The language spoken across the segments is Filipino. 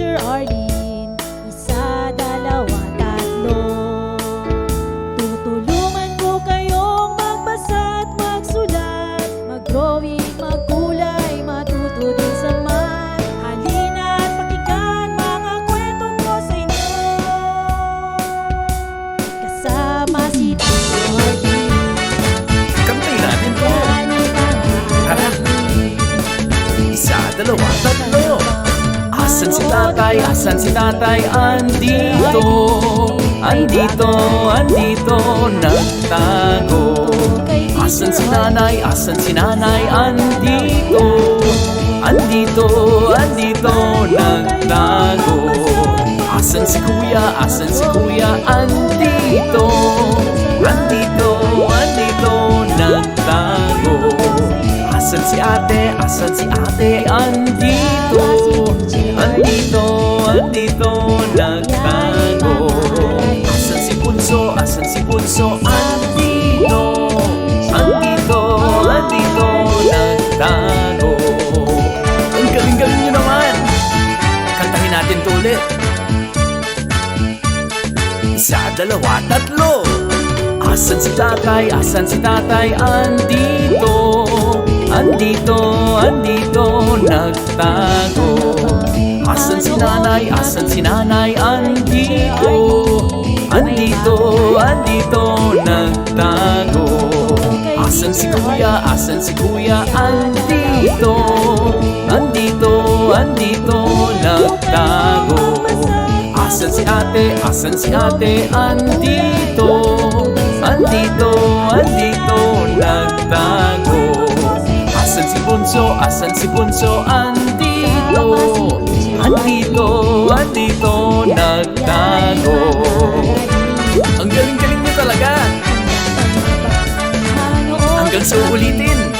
Teacher Arlene Isa, dalawa, tatlo Tutulungan ko kayong magbasa at magsulat Mag-drawing, magkulay, matuto din sa math Halina at pakinggan mga kwento ko sa inyo Kasama si Teacher Arlene Kantay natin po! Tara! Isa, dalawa, tatlo! Tatay, asan si tatay? Andito, andito, andito Nagtago. Asan si nanay, asan si nanay? Andito, andito, andito Nagtago. Asan si kuya, asan si kuya? Andito, andito, andito Nagtago Asan si ate, asan si ate Andito, andito, andito Nagtago. Asan si bunso, asan si bunso Andito, andito, andito Nagtago. Ang galing-galing nyo naman. Kantahin natin to ulit. Isa, dalawa, tatlo. Asan si tatay, asan si tatay Andito, andito, andito Nagtago. Asan si nanay, asan si nanay? Andito, andito, andito Nagtago. Asan si kuya, asan si kuya? Andito, andito, andito Nagtago. Asan si ate, asan si ate? Andito, andito, andito Nagtago Asan si bunso, asan si bunso Andito, andito, andito Nagtago. Ang galing-galing niyo talaga. Hanggang sa ulitin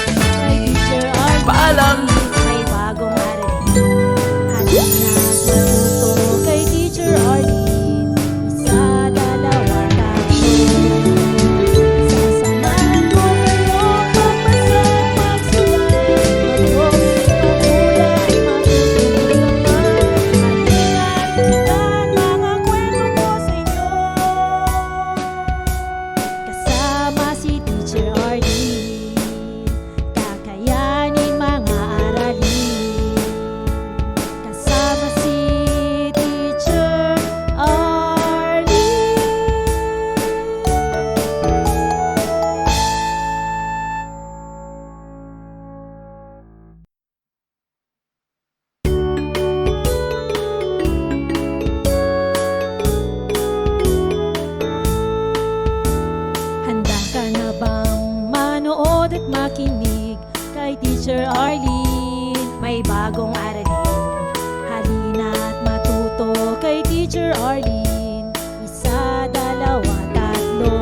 Teacher Arlene? May bagong aralin. Halina at matuto kay Teacher Arlene. Isa, dalawa, tatlo.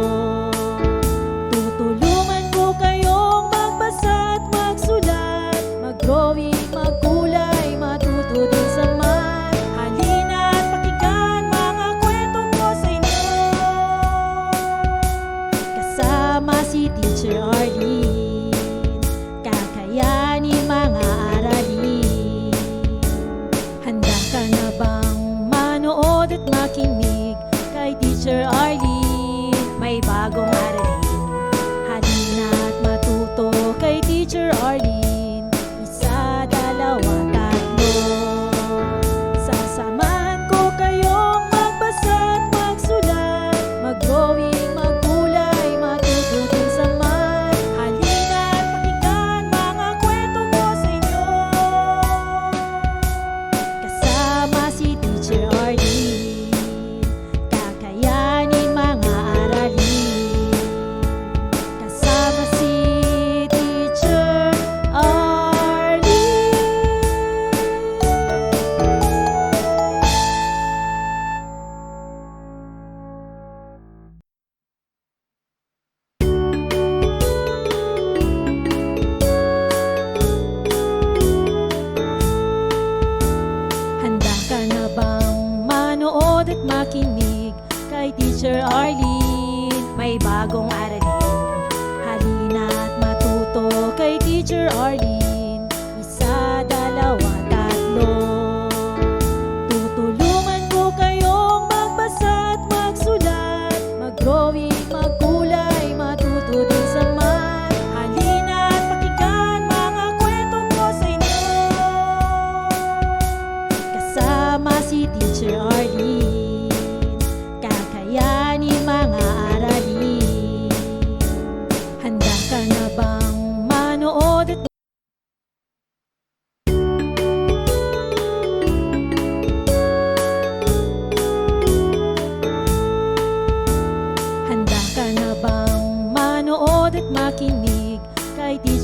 Tutulungan ko kayong magbasa at magsulat. Mag-drawing, magkulay, makinig. Kay Teacher Arlene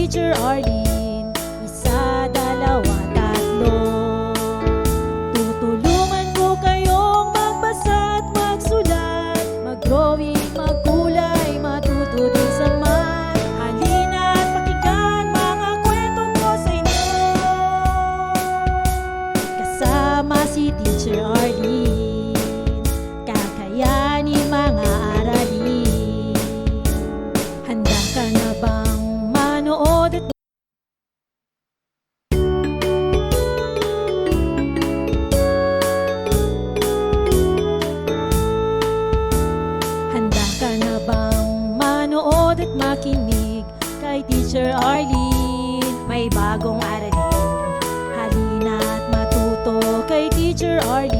Teacher Arlene Isa, dalawa, tatlo. Tutulungan ko kayong magbasa at magsulat. Mag-drawing, magkulay, matuto din sa math. Halina't pakinggan mga kwento ko sa inyo Kasama si Teacher Arlene kay Teacher Arlene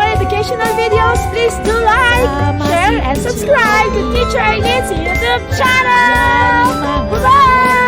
Educational videos, please do like, share, and subscribe to Teacher Eileen's YouTube channel! Bye-bye!